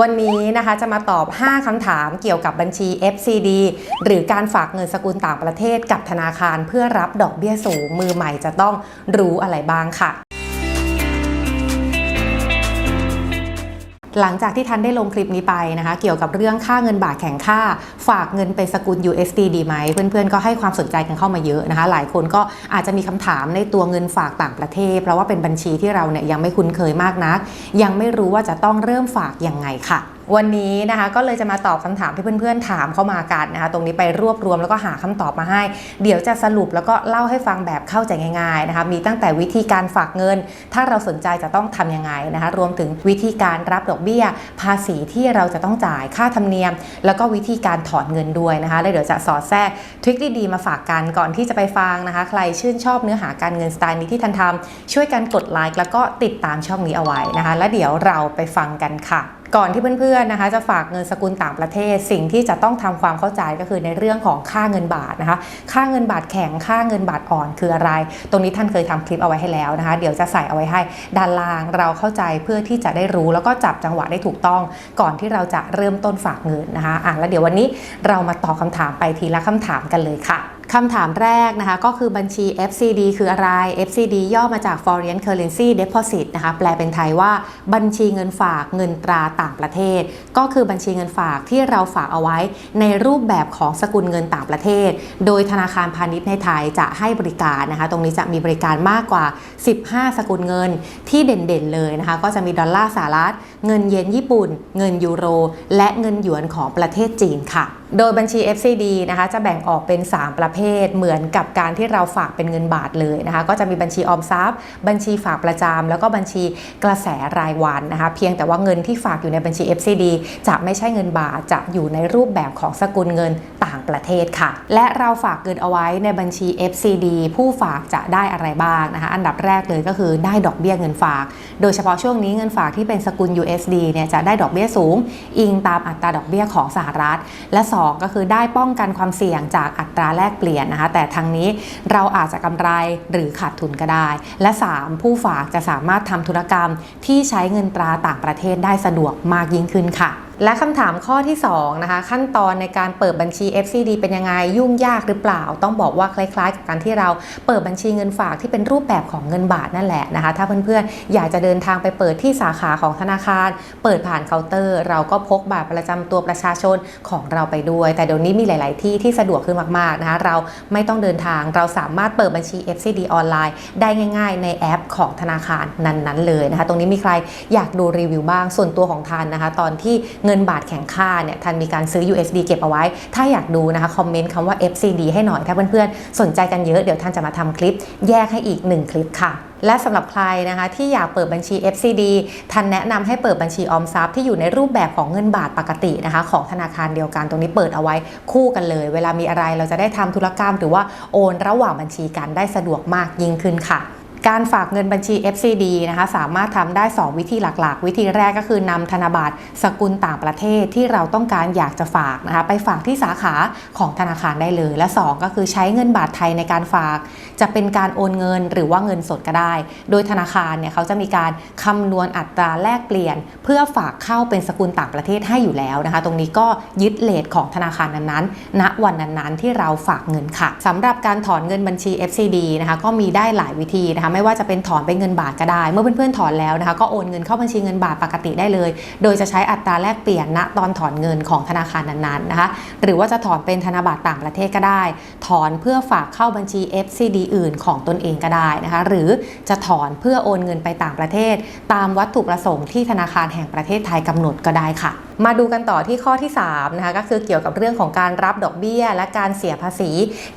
วันนี้นะคะจะมาตอบ 5คำถามเกี่ยวกับบัญชี FCD หรือการฝากเงินสกุลต่างประเทศกับธนาคาร เพื่อรับดอกเบี้ยสูงมือใหม่จะต้องรู้อะไรบ้างค่ะ หลังจากที่ท่านได้ลงคลิปนี้ไปนะคะ เกี่ยวกับเรื่องค่าเงินบาทแข็งค่า ฝากเงินเป็นสกุล USD ดีไหม เพื่อนๆ ก็ให้ความสนใจกันเข้ามาเยอะนะคะ หลายคนก็อาจจะมีคำถามในตัวเงินฝากต่างประเทศ เพราะว่าเป็นบัญชีที่เราเนี่ยยังไม่คุ้นเคยมากนัก ยังไม่รู้ว่าจะต้องเริ่มฝากยังไงค่ะ วันนี้นะคะก็เลยจะมาตอบคำถามที่เพื่อนๆถามเข้ามากันนะคะตรงนี้ไปรวบรวมแล้วก็หาคำตอบมาให้ เดี๋ยวจะสรุปแล้วก็เล่าให้ฟังแบบเข้าใจง่ายๆนะคะมีตั้งแต่วิธีการฝากเงิน ถ้าเราสนใจจะต้องทำยังไงนะคะรวมถึงวิธีการรับดอกเบี้ย ภาษีที่เราจะต้องจ่ายค่าธรรมเนียม แล้วก็วิธีการถอนเงินด้วยนะคะแล้วเดี๋ยวจะสอดแทรกทริคดีๆมาฝากกันก่อนที่จะไปฟังนะคะใครชื่นชอบเนื้อหาการเงินสไตล์นี้ที่ทันทำช่วยกันกดไลค์แล้วก็ติดตามช่องนี้เอาไว้นะคะ แล้วเดี๋ยวเราไปฟังกันค่ะ ก่อนที่เพื่อนๆนะคะ จะฝากเงินสกุลต่างประเทศ สิ่งที่จะต้องทำความเข้าใจก็คือในเรื่องของค่าเงินบาทนะคะ ค่าเงินบาทแข็งค่าเงินบาทอ่อนคืออะไร ตรงนี้ท่านเคยทำคลิปเอาไว้ให้แล้วนะคะ เดี๋ยวจะใส่เอาไว้ให้ด้านล่างเราเข้าใจเพื่อที่จะได้รู้แล้วก็จับจังหวะได้ถูกต้อง ก่อนที่เราจะเริ่มต้นฝากเงินนะคะอะแล้วเดี๋ยววันนี้เรามาตอบคำถามไปทีละคำถามกันเลยค่ะ คำถามแรกนะคะก็คือบัญชี FCD คืออะไร FCD ย่อมาจาก Foreign Currency Deposit นะคะแปลเป็นไทยว่าบัญชีเงินฝากเงินตราต่างประเทศ ก็คือบัญชีเงินฝากที่เราฝากเอาไว้ในรูปแบบของสกุลเงินต่างประเทศ โดยธนาคารพาณิชย์ในไทยจะให้บริการนะคะตรงนี้จะมีบริการมากกว่า 15 สกุลเงินที่เด่นๆเลยนะคะก็จะมีดอลลาร์สหรัฐ เงินเยนญี่ปุ่น เงินยูโร และเงินหยวนของประเทศจีนค่ะ โดยบัญชี FCD นะคะจะแบ่งออกเป็น 3 ประเภทเหมือนกับการที่เราฝากเป็นเงินบาทเลยนะคะก็จะมีบัญชีออมทรัพย์ บัญชีฝากประจำแล้วก็บัญชีกระแสรายวันนะคะเพียงแต่ว่าเงินที่ฝากอยู่ในบัญชี FCD จะไม่ใช่เงินบาทจะอยู่ในรูปแบบของสกุลเงินต่างประเทศค่ะ และเราฝากเงินเอาไว้ในบัญชี FCD ผู้ฝากจะได้อะไรบ้างนะคะอันดับแรกเลยก็คือได้ดอกเบี้ยเงินฝาก โดยเฉพาะช่วงนี้เงินฝากที่เป็นสกุล USD เนี่ยจะได้ดอกเบี้ยสูง อิงตามอัตราดอกเบี้ยของสหรัฐ และ2ก็คือได้ป้องกันความเสี่ยงจากอัตราแลกเปลี่ยนนะคะ แต่ทางนี้เราอาจจะกำไรหรือขาดทุนก็ได้ และ 3 ผู้ฝากจะสามารถทำธุรกรรมที่ใช้เงินตราต่างประเทศได้สะดวกมากยิ่งขึ้นค่ะ และคำถามข้อที่2นะคะขั้นตอนในการเปิดบัญชี FCD เป็นยังไงยุ่งยากหรือเปล่า ต้องบอกว่าคล้ายๆ กับการที่เราเปิดบัญชีเงินฝากที่เป็นรูปแบบของเงินบาทนั่นแหละนะคะ ถ้าเพื่อนๆ อยากจะเดินทางไปเปิดที่สาขาของธนาคาร เปิดผ่านเคาน์เตอร์ เราก็พกบัตรประจำตัวประชาชนของเราไปด้วย แต่เดี๋ยวนี้มีหลาย ๆ ที่ที่สะดวกขึ้นมากๆนะคะเราไม่ต้องเดินทางเราสามารถเปิดบัญชี FCD ออนไลน์ ได้ง่าย ๆ ในแอปของธนาคารนั้น ๆ เลยนะคะ ตรงนี้มีใครอยากดูรีวิวบ้างส่วนตัวของทันนะคะ ตอนที่เงินบาทแข็งค่าเนี่ยทันมีการซื้อ USD เก็บเอาไว้ ถ้าอยากดูนะคะคอมเมนต์คำว่า FCD ให้หน่อย ถ้าเพื่อนๆ สนใจกันเยอะเดี๋ยวทันจะมาทำคลิป แยกให้อีก 1 คลิปค่ะและสำหรับใครนะคะที่อยากเปิดบัญชี FCD ทันแนะนำให้เปิดบัญชีออมทรัพย์ที่อยู่ในรูปแบบของเงินบาทปกตินะคะ ของธนาคารเดียวกันตรงนี้เปิดเอาไว้คู่กันเลย เวลามีอะไรเราจะได้ทำธุรกรรม หรือว่าโอนระหว่างบัญชีกันได้สะดวกมากยิ่งขึ้นค่ะ การฝากเงินบัญชี FCD นะคะสามารถทำได้ 2 วิธีหลักๆ วิธีแรกก็คือนำธนบัตรสกุลต่างประเทศที่เราต้องการอยากจะฝากนะคะไปฝากที่สาขาของธนาคารได้เลย และ 2 ก็คือใช้เงินบาทไทยในการฝาก จะเป็นการโอนเงินหรือว่าเงินสดก็ได้ โดยธนาคารเนี่ยเขาจะมีการคำนวณอัตราแลกเปลี่ยน เพื่อฝากเข้าเป็นสกุลต่างประเทศให้อยู่แล้วนะคะ ตรงนี้ก็ยึดเลทของธนาคารนั้นๆณวันนั้นๆที่เราฝากเงินค่ะสำหรับการถอนเงินบัญชี FCD นะคะก็มีได้หลายวิธีนะคะไม่ว่าจะเป็นถอนเป็นเงินบาทก็ได้ เมื่อเพื่อนๆถอนแล้วนะคะ ก็โอนเงินเข้าบัญชีเงินบาทปกติได้เลย โดยจะใช้อัตราแลกเปลี่ยนณตอนถอนเงินของธนาคารนั้นๆนะคะ หรือว่าจะถอนเป็นธนบัตรต่างประเทศก็ได้ ถอนเพื่อฝากเข้าบัญชี FCD อื่นของตนเองก็ได้นะคะ หรือจะถอนเพื่อโอนเงินไปต่างประเทศ ตามวัตถุประสงค์ที่ธนาคารแห่งประเทศไทยกำหนดก็ได้ค่ะ มาดูกันต่อที่ข้อที่3นะคะก็คือเกี่ยวกับเรื่องของการรับดอกเบี้ย และการเสียภาษี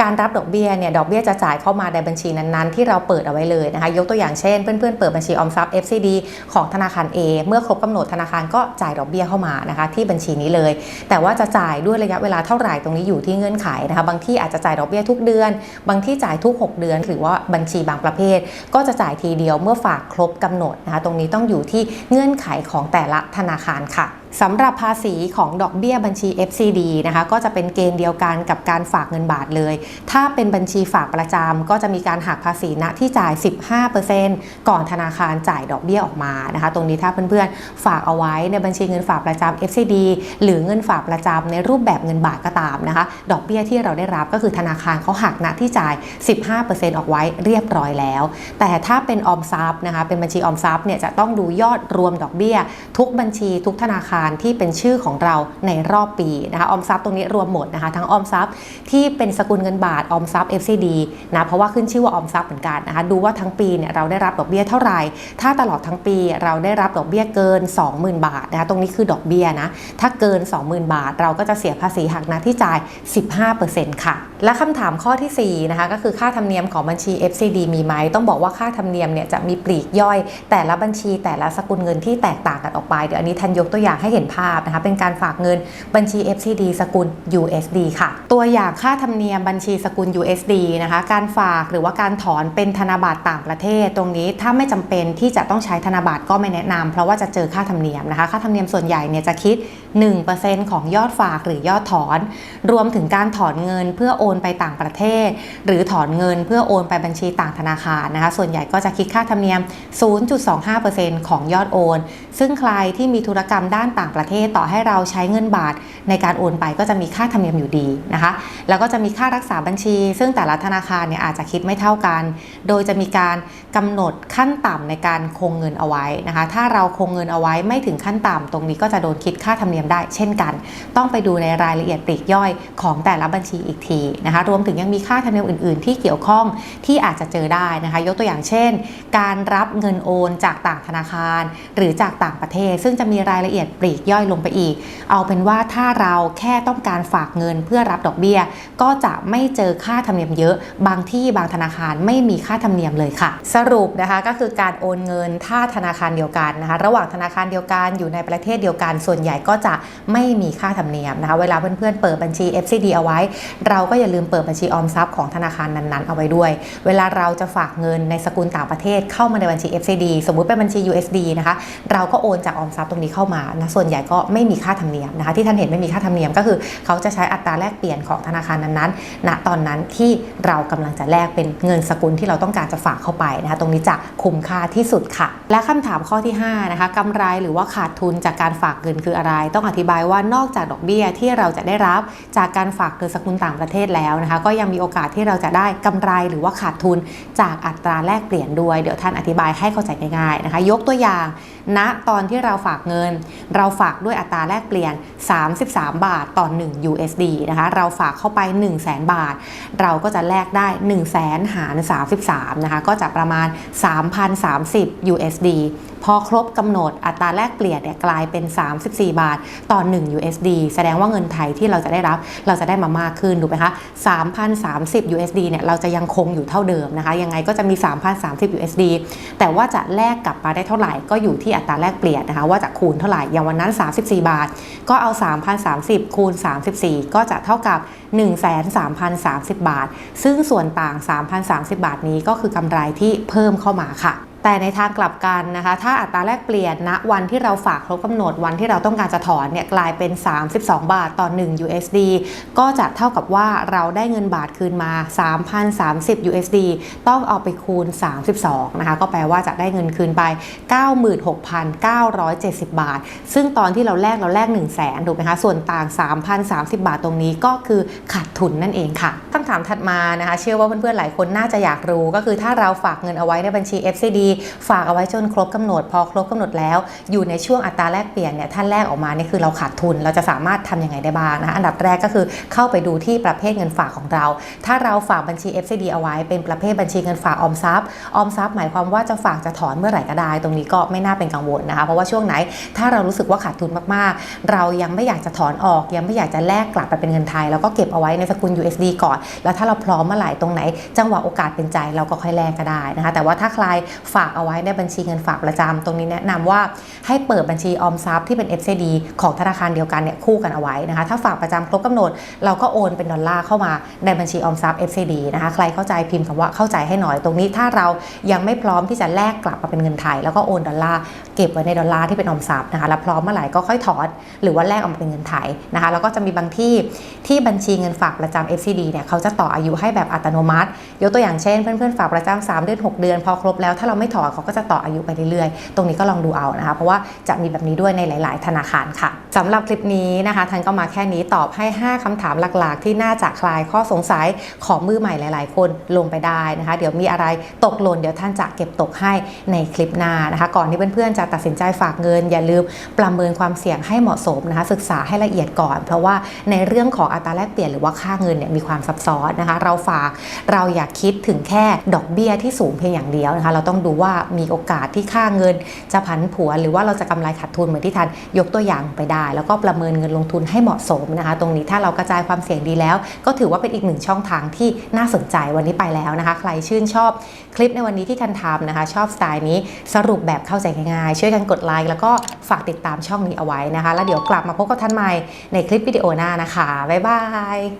การรับดอกเบี้ยเนี่ยดอกเบี้ยจะจ่ายเข้ามาในบัญชีนั้นๆ ที่เราเปิดเอาไว้เลยนะคะยกตัวอย่างเช่นเพื่อนๆเปิดบัญชีออมทรัพย์ FCD ของธนาคาร A เมื่อครบกำหนดธนาคารก็จ่ายดอกเบี้ยเข้ามานะคะที่บัญชีนี้เลย แต่ว่าจะจ่ายด้วยระยะเวลาเท่าไหร่ตรงนี้อยู่ที่เงื่อนไขนะคะบางที่อาจจะจ่ายดอกเบี้ยทุกเดือน บางที่จ่ายทุก 6 เดือน หรือว่าบัญชีบางประเภท ก็จะจ่ายทีเดียวเมื่อฝากครบกำหนดนะคะตรงนี้ต้องอยู่ที่เงื่อนไขของแต่ละธนาคารค่ะ สำหรับภาษีของดอกเบี้ยบัญชี FCD นะคะก็จะเป็นเกณฑ์เดียวกันกับการฝากเงินบาทเลย ถ้าเป็นบัญชีฝากประจำก็จะมีการหักภาษีณที่จ่าย 15%ก่อนธนาคารจ่ายดอกเบี้ยออกมานะคะตรงนี้ถ้าเพื่อนๆ ฝากเอาไว้ในบัญชีเงินฝากประจำ FCD หรือเงินฝากประจำในรูปแบบเงินบาทก็ตามนะคะดอกเบี้ยที่เราได้รับก็คือธนาคารเขาหักณที่จ่าย 15%ออกไว้เรียบร้อยแล้ว แต่ถ้าเป็นออมทรัพย์นะคะเป็นบัญชีออมทรัพย์เนี่ยจะต้องดูยอดรวมดอกเบี้ย ทุกบัญชีทุกธนาคารที่เป็นชื่อของเราในรอบปีนะคะออมทรัพย์ตรงนี้รวมหมดนะคะทั้งออมทรัพย์ที่เป็นสกุลเงินบาทออมทรัพย์ FCD นะเพราะว่าขึ้นชื่อว่าออมทรัพย์เหมือนกันนะคะดูว่าทั้งปีเนี่ยเราได้รับดอกเบี้ยเท่าไหร่ ถ้าตลอดทั้งปีเราได้รับดอกเบี้ยเกิน 20,000 บาทนะคะตรงนี้คือดอกเบี้ยนะถ้าเกิน 20,000 บาท เราก็จะเสียภาษีหักหน้าที่จ่าย 15%ค่ะ และคำถามข้อทีสี่4นะคะก็คือค่าธรรมเนียมของบัญชี FCD มีไหมต้องบอกว่าค่าธรรมเนียมเนี่ยจะมีปลีกย่อย แต่ละบัญชีแต่ละสกุลเงินที่แตกต่างกันออกไปเดี๋ยวอันนี้ทันยกตัวอย่างให้เห็นภาพนะคะเป็นการฝากเงินบัญชี FCD สกุล USD ค่ะ ตัวอย่างค่าธรรมเนียมบัญชีสกุล USD นะคะ การฝากหรือว่าการถอนเป็นธนบัตรต่างประเทศ ตรงนี้ถ้าไม่จำเป็นที่จะต้องใช้ธนบัตรก็ไม่แนะนำเพราะว่าจะเจอค่าธรรมเนียมนะคะ ค่าธรรมเนียมส่วนใหญ่เนี่ยจะคิด 1%ของยอดฝากหรือยอดถอน รวมถึงการถอนเงินเพื่อโอนไปต่างประเทศ หรือถอนเงินเพื่อโอนไปบัญชีต่างธนาคารนะคะ ส่วนใหญ่ก็จะคิดค่าธรรมเนียม 0.25%ของยอดโอน ซึ่งใครที่มีธุรกรรมด้านต่างประเทศต่อให้เราใช้เงินบาทในการโอนไปก็จะมีค่าธรรมเนียมอยู่ดีนะคะ แล้วก็จะมีค่ารักษาบัญชี ซึ่งแต่ละธนาคารเนี่ยอาจจะคิดไม่เท่ากัน โดยจะมีการกำหนดขั้นต่ำในการคงเงินเอาไว้นะคะ ถ้าเราคงเงินเอาไว้ไม่ถึงขั้นต่ำตรงนี้ก็จะโดนคิดค่าธรรมเนียมได้เช่นกัน ต้องไปดูในรายละเอียดปลีกย่อยของแต่ละบัญชีอีกทีนะคะ รวมถึงยังมีค่าธรรมเนียมอื่น ๆ ที่เกี่ยวข้องที่อาจจะเจอได้นะคะ ยกตัวอย่างเช่น การรับเงินโอนจากต่างธนาคาร หรือจากต่างประเทศ ซึ่งจะมีรายละเอียดปลีกย่อยลงไปอีก เอาเป็นว่าถ้าเราแค่ต้องการฝากเงินเพื่อรับดอกเบี้ย ก็จะไม่เจอค่าธรรมเนียมเยอะ บางที่บางธนาคารไม่มีค่าธรรมเนียมเลยค่ะ สรุปนะคะก็คือการโอนเงินถ้าธนาคารเดียวกันนะคะ ระหว่างธนาคารเดียวกันอยู่ในประเทศเดียวกัน ส่วนใหญ่ก็จะไม่มีค่าธรรมเนียมนะคะ เวลาเพื่อนๆเปิดบัญชี FCD เอาไว้ เราก็อย่าลืมเปิดบัญชีออมทรัพย์ของธนาคารนั้นๆเอาไว้ด้วย เวลาเราจะฝากเงินในสกุลต่างประเทศเข้ามาในบัญชี FCD สมมุติเป็นบัญชี USD นะคะ เราก็โอนจากออมทรัพย์ตรงนี้เข้ามานะส่วนวนใหญ่ก็ไม่มีค่าธรรมเนียมนะคะที่ท่านเห็นไม่มีค่าธรรมเนียมก็คือ เขาจะใช้อัตราแลกเปลี่ยนของธนาคารนั้นๆณตอนนั้นที่เรากำลังจะแลกเป็นเงินสกุลที่เราต้องการจะฝากเข้าไปนะคะตรงนี้จะคุ้มค่าที่สุดค่ะ และคำถามข้อที่5นะคะกำไรหรือว่าขาดทุนจากการฝากเงินคืออะไร ต้องอธิบายว่านอกจากดอกเบี้ยที่เราจะได้รับจากการฝากเงินสกุลต่างประเทศแล้วนะคะก็ยังมีโอกาสที่เราจะได้กำไรหรือว่าขาดทุนจากอัตราแลกเปลี่ยนด้วย เดี๋ยวท่านอธิบายให้เข้าใจง่ายๆนะคะ ยกตัวอย่างณตอนที่เราฝากเงินเราฝากด้วยอัตราแลกเปลี่ยน 33 บาทต่อ 1 USD นะคะ เราฝากเข้าไป 1 0 0 0 0แบาท เราก็จะแลกได้ 1 0 0 0 0แหาร33 นะคะ ก็จะประมาณ 3,030 USD พอครบกำหนดอัตราแลกเปลี่ยนเนี่ยกลายเป็น 34 บาท ต่อ 1 USD แสดงว่าเงินไทยที่เราจะได้รับเราจะได้มามากขึ้นถูกไหมคะ3,030 USD เนี่ยเราจะยังคงอยู่เท่าเดิมนะคะยังไงก็จะมี 3,030 USD แต่ว่าจะแลกกลับมาได้เท่าไหร่ก็อยู่ที่อัตราแลกเปลี่ยนนะคะว่าจะคูณเท่าไหร่อย่างวันนั้น 34 บาท ก็เอา 3,030 คูณ 34 ก็จะเท่ากับ 1,3,030 บาท ซึ่งส่วนต่าง 3,030 บาทนี้ก็คือกำไรที่เพิ่มเข้ามาค่ะ แต่ในทางกลับกันนะคะ ถ้าอัตราแลกเปลี่ยนณวันที่เราฝากครบกำหนดวันที่เราต้องการจะถอนเนี่ยกลายเป็น 32 บาทต่อ 1 USD ก็จะเท่ากับว่าเราได้เงินบาทคืนมา 3,030 USD ต้องเอาไปคูณ 32 นะคะ ก็แปลว่าจะได้เงินคืนไป 96,970 บาท ซึ่งตอนที่เราแลกเราแลก 1 0 0 0 0แสนถูกไหมคะ ส่วนต่าง 3,030 บาทตรงนี้ก็คือขาดทุนนั่นเองค่ะคำถามถัดมานะคะ เชื่อว่าเพื่อนๆหลายคนน่าจะอยากรู้ก็คือถ้าเราฝากเงินเอาไว้ในบัญชี FCD ฝากเอาไว้จนครบกำหนด พอครบกำหนดแล้ว อยู่ในช่วงอัตราแลกเปลี่ยนเนี่ยท่านแลกออกมาเนี่ยคือเราขาดทุน เราจะสามารถทำยังไงได้บ้างนะคะอันดับแรกก็คือเข้าไปดูที่ประเภทเงินฝากของเรา ถ้าเราฝากบัญชี FCD เอาไว้เป็นประเภทบัญชีเงินฝากออมทรัพย์ออมทรัพย์หมายความว่าจะฝากจะถอนเมื่อไหร่ก็ได้ ตรงนี้ก็ไม่น่าเป็นกังวลนะคะเพราะว่าช่วงไหนถ้าเรารู้สึกว่าขาดทุนมากๆ เรายังไม่อยากจะถอนออก ยังไม่อยากจะแลกกลับไปเป็นเงินไทย แล้วก็เก็บเอาไว้ในสกุล USD ก่อน แล้วถ้าเราพร้อมเมื่อไหร่ตรงไหน จังหวะโอกาสเป็นใจเราก็ค่อยแลกก็ได้นะคะแต่ว่าถ้าใครฝากเอาไว้ในบัญชีเงินฝากประจำตรงนี้แนะนำว่าให้เปิดบัญชีออมทรัพย์ที่เป็น FCD ของธนาคารเดียวกันเนี่ยคู่กันเอาไว้นะคะถ้าฝากประจำครบกำหนด เราก็โอนเป็นดอลลาร์เข้ามาในบัญชีออมทรัพย์ FCD นะคะใครเข้าใจพิมพ์คำว่าเข้าใจให้หน่อยตรงนี้ ถ้าเรายังไม่พร้อมที่จะแลกกลับมาเป็นเงินไทย แล้วก็โอนดอลลาร์เก็บไว้ในดอลลาร์ที่เป็นออมทรัพย์นะคะแล้วพร้อมเมื่อไหร่ก็ค่อยถอนหรือว่าแลกออกมาเป็นเงินไทยนะคะแล้วก็จะมีบางที่ที่บัญชีเงินฝากประจำ FCD เนี่ยเขาจะต่ออายุให้แบบอัตโนมัติ ยกตัวอย่างเช่นเพื่อนๆฝากประจำ3เดือน6 เดือนพอครบแล้วถ้าเราไม่ถอนเขาก็จะต่ออายุไปเรื่อยๆ ตรงนี้ก็ลองดูเอานะคะ เพราะว่าจะมีแบบนี้ด้วยในหลาย ๆ ธนาคารค่ะสำหรับคลิปนี้นะคะทันก็มาแค่นี้ตอบให้ 5คำถามหลักๆ ที่น่าจะคลายข้อสงสัยของมือใหม่หลาย ๆ คนลงไปได้นะคะ เดี๋ยวมีอะไรตกหล่นเดี๋ยวท่านจะเก็บตกให้ในคลิปหน้านะคะ ก่อนที่เพื่อนๆจะตัดสินใจฝากเงิน อย่าลืมประเมินความเสี่ยงให้เหมาะสมนะคะ ศึกษาให้ละเอียดก่อน เพราะว่าในเรื่องของอัตราแลกเปลี่ยนหรือว่าค่าเงินเนี่ยมีความซับซ้อนนะคะ เราฝากเราอย่าคิดถึงแค่ดอกเบี้ยที่สูงเพียงอย่างเดียวนะคะ เราต้องดูว่ามีโอกาสที่ค่าเงินจะผันผวน หรือว่าเราจะกำไรขาดทุนเหมือนที่ท่านยกตัวอย่างไปได้ แล้วก็ประเมินเงินลงทุนให้เหมาะสมนะคะ ตรงนี้ถ้าเรากระจายความเสี่ยงดีแล้ว ก็ถือว่าเป็นอีกหนึ่งช่องทางที่น่าสนใจวันนี้ไปแล้วนะคะ ใครชื่นชอบคลิปในวันนี้ที่ทันทำนะคะ ชอบสไตล์นี้สรุปแบบเข้าใจง่ายๆช่วยกันกดไลค์แล้วก็ฝากติดตามช่องนี้เอาไว้นะคะ แล้วเดี๋ยวกลับมาพบกับท่านใหม่ในคลิปวิดีโอหน้านะคะบ๊ายบาย